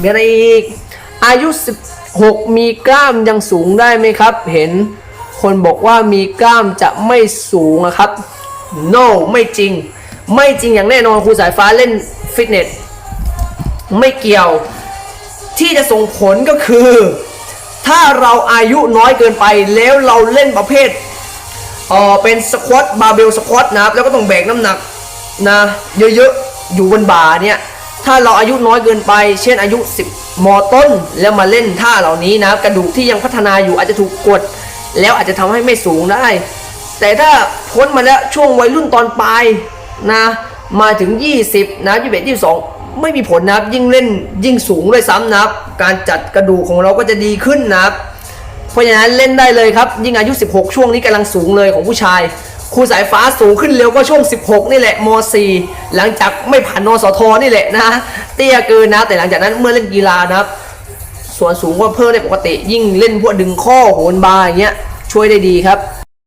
มีอะไรอีก อายุ 16 มีกล้ามยังสูงได้ไหมครับ เห็นคนบอกว่ามีกล้ามจะไม่สูงอะครับ no ไม่จริง ไม่จริงอย่างแน่นอนครูสายฟ้าเล่นฟิตเนสไม่เกี่ยว ที่จะส่งผลก็คือ ถ้าเราอายุน้อยเกินไปแล้วเราเล่นประเภทเออเป็นสควอตบาร์เบลสควอตนะครับ แล้วก็ต้องแบกน้ำหนักนะ เยอะๆ อยู่บนบ่าเนี่ย ถ้าเราอายุน้อยเกินไป เช่นอายุ 10 มต้น แล้วมาเล่นท่าเหล่านี้นะกระดูกที่ยังพัฒนาอยู่อาจจะถูกกด แล้วอาจจะทำให้ไม่สูงได้ แต่ถ้าพ้นมาแล้วช่วงวัยรุ่นตอนปลายนะมาถึง 20 นะ21 22ไม่มีผลนะครับยิ่งเล่นยิ่งสูงด้วยซ้ำนะครับ การจัดกระดูกของเราก็จะดีขึ้นนะครับ เพราะฉะนั้นเล่นได้เลยครับ ยิ่งอายุ 16 ช่วงนี้กำลังสูงเลยของผู้ชาย ครูสายฟ้าสูงขึ้นเร็วก็ช่วง 16 นี่แหละม .4 หลังจากไม่ผ่านนสทนี่แหละนะเตี้ยเกินนะ แต่หลังจากนั้นเมื่อเล่นกีฬานะครับ ส่วนสูงก็เพิ่มได้ปกติ ยิ่งเล่นพวกดึงข้อโหนบาอย่างเงี้ยช่วยได้ดีครับ